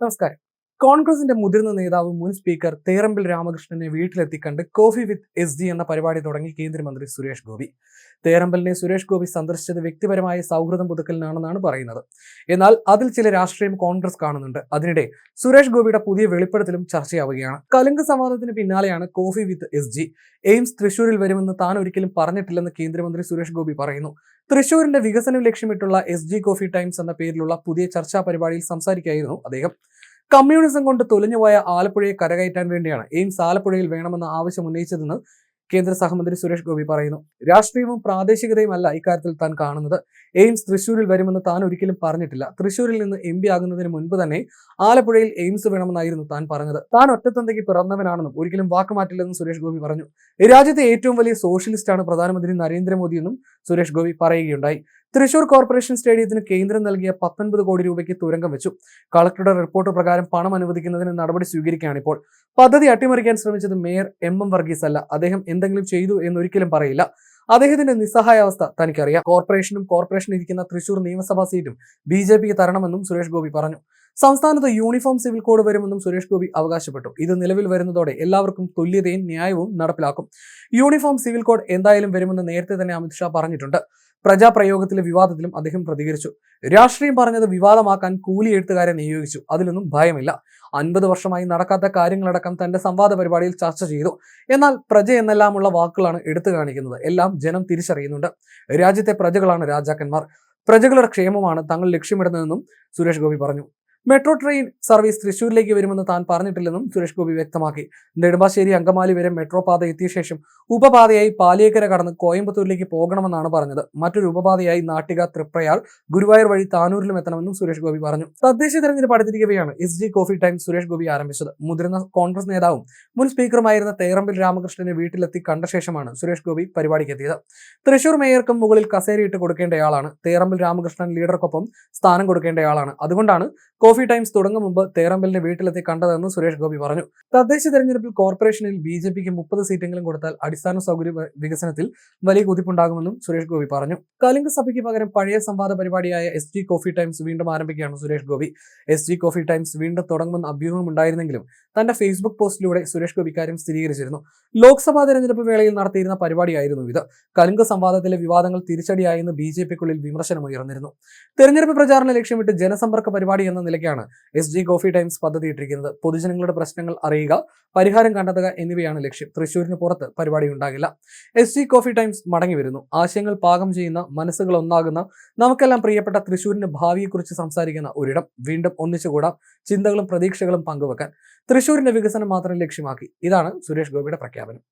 നമസ്കാരം. കോൺഗ്രസിന്റെ മുതിർന്ന നേതാവ് മുൻ സ്പീക്കർ തേറമ്പിൽ രാമകൃഷ്ണനെ വീട്ടിലെത്തി കണ്ട് കോഫി വിത്ത് എസ് ജി എന്ന പരിപാടി തുടങ്ങി കേന്ദ്രമന്ത്രി സുരേഷ് ഗോപി. തേറമ്പലിനെ സുരേഷ് ഗോപി സന്ദർശിച്ചത് വ്യക്തിപരമായ സൗഹൃദം പുതുക്കലിനാണെന്നാണ് പറയുന്നത്. എന്നാൽ അതിൽ ചില രാഷ്ട്രീയം കോൺഗ്രസ് കാണുന്നുണ്ട്. അതിനിടെ സുരേഷ് ഗോപിയുടെ പുതിയ വെളിപ്പെടുത്തലും ചർച്ചയാവുകയാണ്. കലുങ്ക് സംവാദത്തിന് പിന്നാലെയാണ് coffee with S G. AIIMS തൃശൂരിൽ വരുമെന്ന് താൻ ഒരിക്കലും പറഞ്ഞിട്ടില്ലെന്ന് കേന്ദ്രമന്ത്രി സുരേഷ് ഗോപി പറയുന്നു. തൃശൂരിന്റെ വികസനം ലക്ഷ്യമിട്ടുള്ള എസ് ജി കോഫി ടൈംസ് എന്ന പേരിലുള്ള പുതിയ ചർച്ചാ പരിപാടിയിൽ സംസാരിക്കുകയായിരുന്നു അദ്ദേഹം. കമ്മ്യൂണിസം കൊണ്ട് തൊലിഞ്ഞുപോയ ആലപ്പുഴയെ കരകയറ്റാൻ വേണ്ടിയാണ് എയിംസ് ആലപ്പുഴയിൽ വേണമെന്ന ആവശ്യം ഉന്നയിച്ചതെന്ന് കേന്ദ്ര സഹമന്ത്രി സുരേഷ് ഗോപി പറയുന്നു. രാഷ്ട്രീയവും പ്രാദേശികതയും അല്ല ഇക്കാര്യത്തിൽ താൻ കാണുന്നത്. എയിംസ് തൃശൂരിൽ വരുമെന്ന് താൻ ഒരിക്കലും പറഞ്ഞിട്ടില്ല. തൃശൂരിൽ നിന്ന് എം പി ആകുന്നതിന് മുൻപ് തന്നെ ആലപ്പുഴയിൽ എയിംസ് വേണമെന്നായിരുന്നു താൻ പറഞ്ഞത്. താൻ ഒറ്റത്തന്തയ്ക്ക് പിറന്നവനാണെന്നും ഒരിക്കലും വാക്കുമാറ്റില്ലെന്നും സുരേഷ് ഗോപി പറഞ്ഞു. രാജ്യത്തെ ഏറ്റവും വലിയ സോഷ്യലിസ്റ്റാണ് പ്രധാനമന്ത്രി നരേന്ദ്രമോദിയെന്നും സുരേഷ് ഗോപി പറയുകയുണ്ടായി. തൃശൂർ കോർപ്പറേഷൻ സ്റ്റേഡിയത്തിന് കേന്ദ്രം നൽകിയ പത്തൊൻപത് കോടി രൂപയ്ക്ക് തുരങ്കം വെച്ചു. കളക്ടറുടെ റിപ്പോർട്ട് പ്രകാരം പണം അനുവദിക്കുന്നതിന് നടപടി സ്വീകരിക്കുകയാണ് ഇപ്പോൾ. പദ്ധതി അട്ടിമറിക്കാൻ ശ്രമിച്ചത് മേയർ എം എം വർഗീസ് അല്ല. അദ്ദേഹം എന്തെങ്കിലും ചെയ്തു എന്നൊരിക്കലും പറയില്ല. അദ്ദേഹത്തിന്റെ നിസ്സഹായാവസ്ഥ തനിക്കറിയാം. കോർപ്പറേഷനും കോർപ്പറേഷൻ ഇരിക്കുന്ന തൃശൂർ നിയമസഭാ സീറ്റും ബി ജെ പിക്ക് തരണമെന്നും സുരേഷ് ഗോപി പറഞ്ഞു. സംസ്ഥാനത്ത് യൂണിഫോം സിവിൽ കോഡ് വരുമെന്നും സുരേഷ് ഗോപി അവകാശപ്പെട്ടു. ഇത് നിലവിൽ വരുന്നതോടെ എല്ലാവർക്കും തുല്യതയും ന്യായവും നടപ്പിലാക്കും. യൂണിഫോം സിവിൽ കോഡ് എന്തായാലും വരുമെന്ന് നേരത്തെ തന്നെ അമിത്ഷാ പറഞ്ഞിട്ടുണ്ട്. പ്രജാപ്രയോഗത്തിലെ വിവാദത്തിലും അദ്ദേഹം പ്രതികരിച്ചു. രാഷ്ട്രീയം പറഞ്ഞത് വിവാദമാക്കാൻ കൂലി എഴുത്തുകാരെ നിയോഗിച്ചു. അതിലൊന്നും ഭയമില്ല. അൻപത് വർഷമായി നടക്കാത്ത കാര്യങ്ങളടക്കം തന്റെ സംവാദ പരിപാടിയിൽ ചർച്ച ചെയ്തു. എന്നാൽ പ്രജ എന്നെല്ലാമുള്ള വാക്കുകളാണ് എടുത്തു കാണിക്കുന്നത്. എല്ലാം ജനം തിരിച്ചറിയുന്നുണ്ട്. രാജ്യത്തെ പ്രജകളാണ് രാജാക്കന്മാർ. പ്രജകളുടെ ക്ഷേമമാണ് തങ്ങൾ ലക്ഷ്യമിടുന്നതെന്നും സുരേഷ് ഗോപി പറഞ്ഞു. മെട്രോ ട്രെയിൻ സർവീസ് തൃശൂരിലേക്ക് വരുമെന്ന് താൻ പറഞ്ഞിട്ടില്ലെന്നും സുരേഷ് ഗോപി വ്യക്തമാക്കി. നെടുമ്പാശ്ശേരി അങ്കമാലി വരെ മെട്രോ പാത എത്തിയ ശേഷം ഉപപാതയായി പാലിയേക്കര കടന്ന് കോയമ്പത്തൂരിലേക്ക് പോകണമെന്നാണ് പറഞ്ഞത്. മറ്റൊരു ഉപപാതയായി നാട്ടിക തൃപ്രയാർ ഗുരുവായൂർ വഴി താനൂരിലും എത്തണമെന്നും സുരേഷ് ഗോപി പറഞ്ഞു. തദ്ദേശ തെരഞ്ഞെടുപ്പ് അടുത്തിരിക്കവെയാണ് S G coffee time Suresh Gopi ആരംഭിച്ചത്. മുതിർന്ന കോൺഗ്രസ് നേതാവും മുൻ സ്പീക്കറുമായിരുന്ന തേറമ്പിൽ രാമകൃഷ്ണനെ വീട്ടിലെത്തി കണ്ട ശേഷമാണ് സുരേഷ് ഗോപി പരിപാടിക്ക് എത്തിയത് തൃശൂർ മേയർക്കും മുകളിൽ കസേരയിട്ട് കൊടുക്കേണ്ടയാളാണ്. തേറമ്പിൽ രാമകൃഷ്ണൻ ലീഡർക്കൊപ്പം സ്ഥാനം കൊടുക്കേണ്ടയാളാണ്. അതുകൊണ്ടാണ് കോഫി ടൈംസ് തുടങ്ങും മുമ്പ് തേറമ്പലിന്റെ വീട്ടിലെത്തി കണ്ടതെന്ന് സുരേഷ് ഗോപി പറഞ്ഞു. തദ്ദേശ തെരഞ്ഞെടുപ്പിൽ കോർപ്പറേഷനിൽ ബി ജെ പിക്ക് മുപ്പത് സീറ്റെങ്കിലും കൊടുത്താൽ അടിസ്ഥാന സൗകര്യ വികസനത്തിൽ വലിയ കുതിപ്പുണ്ടാകുമെന്നും സുരേഷ് ഗോപി പറഞ്ഞു. കലിംഗ സഭയ്ക്ക് പകരം പഴയ സംവാദ പരിപാടിയായ എസ് ജി കോഫി ടൈംസ് വീണ്ടും ആരംഭിക്കുകയാണ് Suresh Gopi. S G coffee times വീണ്ടും തുടങ്ങുമെന്ന് അഭ്യൂഹം ഉണ്ടായിരുന്നെങ്കിലും തന്റെ ഫേസ്ബുക്ക് പോസ്റ്റിലൂടെ സുരേഷ് ഗോപി കാര്യം സ്ഥിരീകരിച്ചിരുന്നു. ലോക്സഭാ തെരഞ്ഞെടുപ്പ് വേളയിൽ നടത്തിയിരുന്ന പരിപാടിയായിരുന്നു ഇത്. കലിംഗ സംവാദത്തിലെ വിവാദങ്ങൾ തിരിച്ചടിയായെന്ന് ബി ജെ പിക്കുള്ളിൽ വിമർശനമുയർന്നിരുന്നു. തെരഞ്ഞെടുപ്പ് പ്രചാരണ ലക്ഷ്യമിട്ട് ജനസമ്പർക്ക പരിപാടി എന്ന നിലയ്ക്കാണ് എസ് ജി കോഫി ടൈംസ് പദ്ധതി ഇട്ടിരിക്കുന്നത്. പൊതുജനങ്ങളുടെ പ്രശ്നങ്ങൾ അറിയുക പരിഹാരം കണ്ടെത്തുക എന്നിവയാണ് ലക്ഷ്യം. തൃശ്ശൂരിന് പുറത്ത് പരിപാടി ഉണ്ടാകില്ല എസ് ജി കോഫി ടൈംസ് മടങ്ങി വരുന്നു. ആശയങ്ങൾ പാകം ചെയ്യുന്ന മനസ്സുകൾ ഒന്നാകുന്ന നമുക്കെല്ലാം പ്രിയപ്പെട്ട തൃശ്ശൂരിന്റെ ഭാവിയെക്കുറിച്ച് സംസാരിക്കുന്ന ഒരിടം. വീണ്ടും ഒന്നിച്ചുകൂടാം. ചിന്തകളും പ്രതീക്ഷകളും പങ്കുവെക്കാൻ. തൃശ്ശൂരിന്റെ വികസനം മാത്രം ലക്ഷ്യമാക്കി. ഇതാണ് സുരേഷ് ഗോപിയുടെ പ്രഖ്യാപനം.